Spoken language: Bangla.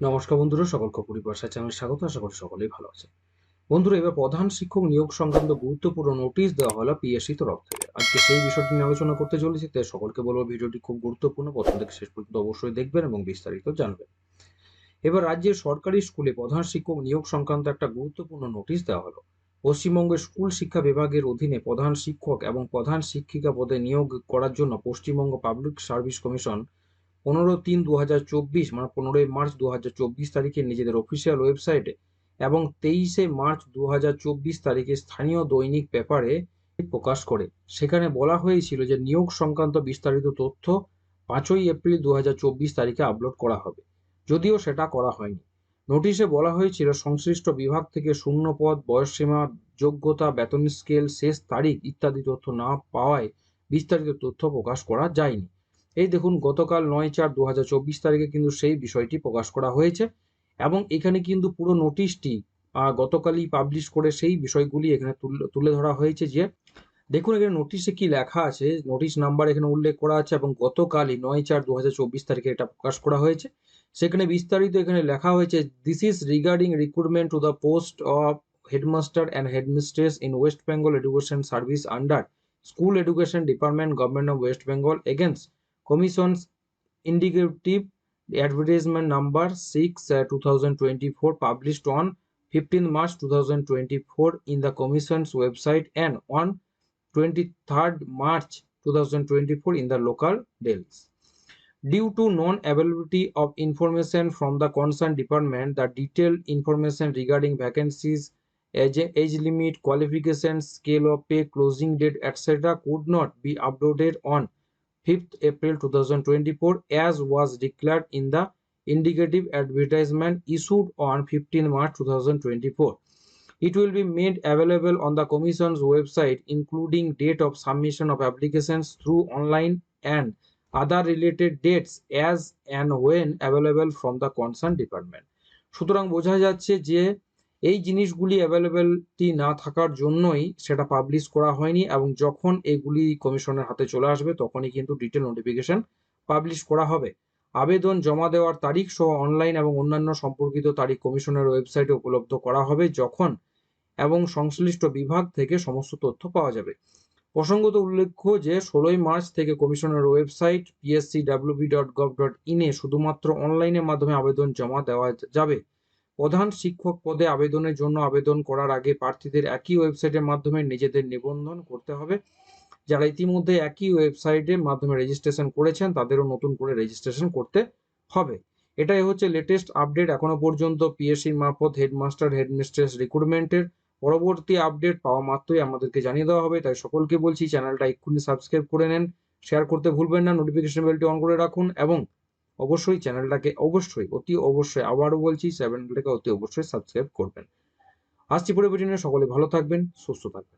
নমস্কার বন্ধুরা, সকলকে পরিভাষা চ্যানেল স্বাগত, আশা করি সকলেই ভালো আছে বন্ধুরা, এবার প্রধান শিক্ষক নিয়োগ সংক্রান্ত গুরুত্বপূর্ণ নোটিশ দেওয়া হলো পিএসসি তরফ থেকে। আজকে সেই বিষয়টি নিয়ে আলোচনা করতে চলেছি, তাই সকলকে বলব ভিডিওটি খুব গুরুত্বপূর্ণ। প্রথম থেকে শেষ পর্যন্ত অবশ্যই দেখবেন এবং বিস্তারিত জানবেন। এবার রাজ্যের সরকারি স্কুলে প্রধান শিক্ষক নিয়োগ সংক্রান্ত একটা গুরুত্বপূর্ণ নোটিশ দেওয়া হলো। পশ্চিমবঙ্গের স্কুল শিক্ষা বিভাগের অধীনে প্রধান শিক্ষক এবং প্রধান শিক্ষিকা পদে নিয়োগ করার জন্য পশ্চিমবঙ্গ পাবলিক সার্ভিস কমিশন পনেরো তিন দু হাজার চব্বিশ মানে পনেরোই মার্চ দু হাজার চব্বিশ তারিখে নিজেদের অফিসিয়াল ওয়েবসাইটে এবং তেইশে মার্চ দু হাজার চব্বিশ তারিখে স্থানীয় দৈনিক পেপারে প্রকাশ করে। সেখানে বলা হয়েছিল যে নিয়োগ সংক্রান্ত বিস্তারিত তথ্য পাঁচই এপ্রিল দু হাজার চব্বিশ তারিখে আপলোড করা হবে। যদিও সেটা করা হয়নি। নোটিশে বলা হয়েছিল, সংশ্লিষ্ট বিভাগ থেকে শূন্য পদ, বয়সসীমা, যোগ্যতা, বেতন স্কেল শেষ তারিখ ইত্যাদি তথ্য না পাওয়ায় বিস্তারিত তথ্য প্রকাশ করা যায়নি। এই দেখুন, গতকাল নয় চার দু তারিখে কিন্তু সেই বিষয়টি প্রকাশ করা হয়েছে এবং এখানে কিন্তু পুরো নোটিশটি গতকালই পাবলিশ করে সেই বিষয়গুলি এখানে তুলে ধরা হয়েছে যে, দেখুন এখানে নোটিশে কি লেখা আছে নোটিশ নাম্বার এখানে উল্লেখ করা আছে এবং গতকালই নয় চার দু তারিখে এটা প্রকাশ করা হয়েছে। সেখানে বিস্তারিত এখানে লেখা হয়েছে this is regarding recruitment to the post of headmaster and headmistress in West Bengal education service under school education department government of West Bengal against Commission's indicative advertisement number 6 uh, 2024 published on 15 March 2024 in the Commission's website and on 23rd March 2024 in the local dails. Due to non-availability of information from the concerned department, the detailed information regarding vacancies, age, age limit, qualifications, scale of pay, closing date, etc. could not be uploaded on 5th April 2024 as was declared in the indicative advertisement issued on 15 March 2024. It will be made available on the Commission's website, including date of submission of applications through online and other related dates as and when available from the concerned department. সুতরাং বোঝা যাচ্ছে যে এই জিনিসগুলি অ্যাভেলেবেলটি না থাকার জন্যই সেটা পাবলিশ করা হয়নি এবং যখন এগুলি কমিশনের হাতে চলে আসবে তখনই কিন্তু ডিটেল নোটিফিকেশন পাবলিশ করা হবে। আবেদন জমা দেওয়ার তারিখ সহ অনলাইন এবং অন্যান্য সম্পর্কিত তারিখ কমিশনের ওয়েবসাইটে উপলব্ধ করা হবে যখন এবং সংশ্লিষ্ট বিভাগ থেকে সমস্ত তথ্য পাওয়া যাবে। প্রসঙ্গত উল্লেখ্য যে, ষোলোই মার্চ থেকে কমিশনের website PSC WB dot gov dot ইনে শুধুমাত্র অনলাইনের মাধ্যমে আবেদন জমা দেওয়া যাবে। প্রধান শিক্ষক পদে আবেদনের জন্য আবেদন করার আগে প্রার্থীদের একই ওয়েবসাইটের মাধ্যমে নিজেদের নিবন্ধন করতে হবে। যারা ইতিমধ্যে একই ওয়েবসাইটের মাধ্যমে রেজিস্ট্রেশন করেছেন, তাদেরও নতুন করে রেজিস্ট্রেশন করতে হবে। এটাই হচ্ছে লেটেস্ট আপডেট এখনও পর্যন্ত পিএসসির মারফত হেডমাস্টার হেডমিস্ট্রেস রিক্রুটমেন্টের পরবর্তী আপডেট পাওয়া মাত্রই আমাদেরকে জানিয়ে দেওয়া হবে। তাই সকলকে বলছি চ্যানেলটা এক্ষুনি সাবস্ক্রাইব করে নেন। শেয়ার করতে ভুলবেন না। নোটিফিকেশন বেলটি অন করে রাখুন এবং অবশ্যই চ্যানেলটাকে অবশ্যই, অতি অবশ্যই আবারও বলছি, চ্যানেলটাকে অতি অবশ্যই সাবস্ক্রাইব করবেন। আসছি পরে ভিডিও নিয়ে, সকলে ভালো থাকবেন, সুস্থ থাকবেন।